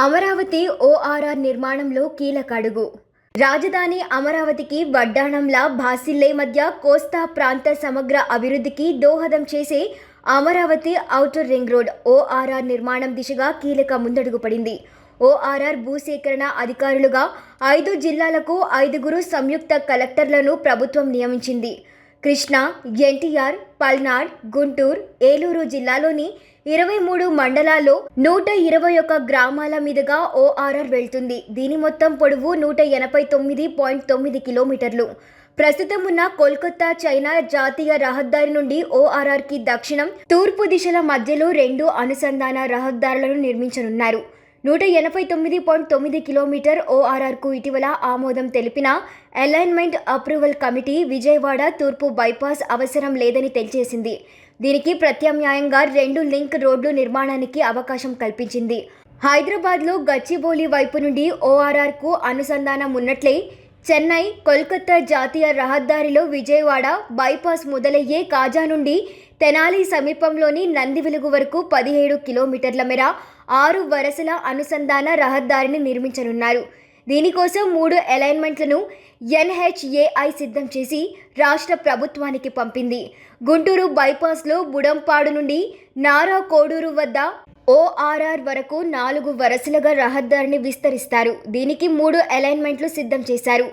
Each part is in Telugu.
అమరావతి ఓఆర్ఆర్ నిర్మాణంలో కీలక అడుగు. రాజధాని అమరావతికి వడ్డాణంలా భాసిల్లే మధ్య కోస్తా ప్రాంత సమగ్ర అభివృద్ధికి దోహదం చేసే Amaravati outer ring road ORR నిర్మాణం దిశగా కీలక ముందడుగు పడింది. ఓఆర్ఆర్ భూసేకరణ అధికారులుగా ఐదు జిల్లాలకు ఐదుగురు సంయుక్త కలెక్టర్లను ప్రభుత్వం నియమించింది. కృష్ణా ఎన్టీఆర్ పల్నాడ్ గుంటూరు ఏలూరు జిల్లాలోని ఇరవై మూడు మండలాల్లో నూట ఇరవై ఒక్క గ్రామాల మీదుగా ఓఆర్ఆర్ వెళ్తుంది. దీని మొత్తం పొడవు నూట ఎనభై తొమ్మిది పాయింట్ తొమ్మిది కిలోమీటర్లు. ప్రస్తుతం ఉన్న కోల్కతా చైనా జాతీయ రహదారి నుండి ఓఆర్ఆర్కి దక్షిణం తూర్పు దిశల మధ్యలో రెండు అనుసంధాన రహదారులను నిర్మించనున్నారు. నూట ఎనభై తొమ్మిది పాయింట్ తొమ్మిది కిలోమీటర్ ఓఆర్ఆర్కు ఇటీవల ఆమోదం తెలిపిన అలైన్మెంట్ అప్రూవల్ కమిటీ విజయవాడ తూర్పు బైపాస్ అవసరం లేదని తెలిచేసింది దీనికి ప్రత్యామ్నాయంగా రెండు లింక్ రోడ్లు నిర్మాణానికి అవకాశం కల్పించింది. హైదరాబాద్లో గచ్చిబౌలి వైపు నుండి ఓఆర్ఆర్కు అనుసంధానం ఉన్నట్లే చెన్నై కోల్కతా జాతీయ రహదారిలో విజయవాడ బైపాస్ మొదలయ్యే కాజా నుండి తెనాలి సమీపంలోని నందివెలుగు వరకు పదిహేడు కిలోమీటర్ల మేర ఆరు వరసల అనుసంధాన రహదారిని నిర్మించనున్నారు. దీనికోసం మూడు అలైన్మెంట్లను ఎన్హెచ్ఏఐ సిద్ధం చేసి రాష్ట్ర ప్రభుత్వానికి పంపింది. గుంటూరు బైపాస్లో బుడంపాడు నుండి నారా కోడూరు వద్ద ఓఆర్ఆర్ వరకు నాలుగు వరసలుగా రహదారిని విస్తరిస్తారు. దీనికి మూడు అలైన్మెంట్లు సిద్ధం చేశారు.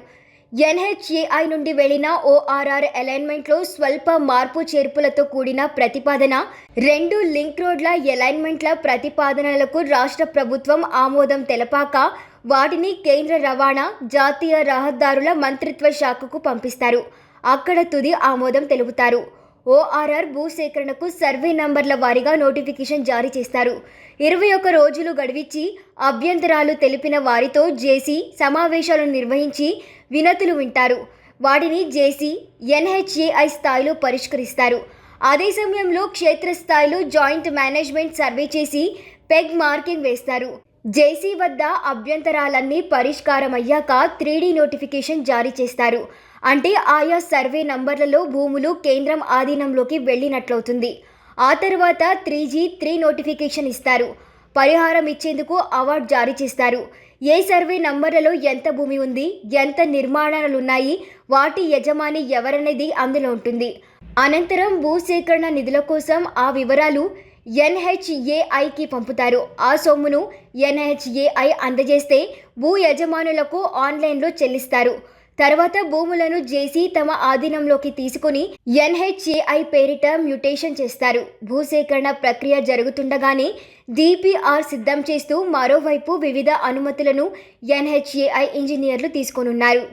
ఎన్హెచ్ఏఐ నుండి వెళ్ళిన ఓఆర్ఆర్ అలైన్మెంట్లో స్వల్ప మార్పు చేర్పులతో కూడిన ప్రతిపాదన రెండు లింక్ రోడ్ల అలైన్మెంట్ల ప్రతిపాదనలకు రాష్ట్ర ప్రభుత్వం ఆమోదం తెలపాక వాటిని కేంద్ర రవాణా జాతీయ రహదారుల మంత్రిత్వ శాఖకు పంపిస్తారు. అక్కడ తుది ఆమోదం తెలుపుతారు. ఓఆర్ఆర్ భూసేకరణకు సర్వే నంబర్ల వారీగా నోటిఫికేషన్ జారీ చేస్తారు. ఇరవై ఒక్క రోజులు గడివిచ్చి అభ్యంతరాలు తెలిపిన వారితో జేసీ సమావేశాలు నిర్వహించి వినతులు వింటారు. వాటిని జేసీ ఎన్హెచ్ఏఐ స్థాయిలో పరిష్కరిస్తారు. అదే సమయంలో క్షేత్రస్థాయిలో జాయింట్ మేనేజ్మెంట్ సర్వే చేసి పెగ్ మార్కింగ్ వేస్తారు. జేసీ వద్ద అభ్యంతరాలన్నీ పరిష్కారమయ్యాక త్రీ నోటిఫికేషన్ జారీ చేస్తారు. అంటే ఆయా సర్వే నంబర్లలో భూములు కేంద్రం ఆధీనంలోకి వెళ్ళినట్లవుతుంది. ఆ తర్వాత త్రీ జీ త్రీ నోటిఫికేషన్ ఇస్తారు. పరిహారం ఇచ్చేందుకు అవార్డు జారీ చేస్తారు. ఏ సర్వే నంబర్లలో ఎంత భూమి ఉంది ఎంత నిర్మాణాలు ఉన్నాయి వాటి యజమాని ఎవరనేది అందులో ఉంటుంది. అనంతరం భూసేకరణ నిధుల కోసం ఆ వివరాలు ఎన్హెచ్ఏఐకి పంపుతారు. ఆ సొమ్మును ఎన్హెచ్ఏఐ అందజేస్తే భూ యజమానులకు ఆన్లైన్లో చెల్లిస్తారు. తర్వాత భూములను జేసీ తమ ఆధీనంలోకి తీసుకుని ఎన్హెచ్ఏఐ పేరిట మ్యూటేషన్ చేస్తారు. భూసేకరణ ప్రక్రియ జరుగుతుండగానే డిపిఆర్ సిద్ధం చేస్తూ మరోవైపు వివిధ అనుమతులను ఎన్హెచ్ఏఐ ఇంజనీర్లు తీసుకోనున్నారు.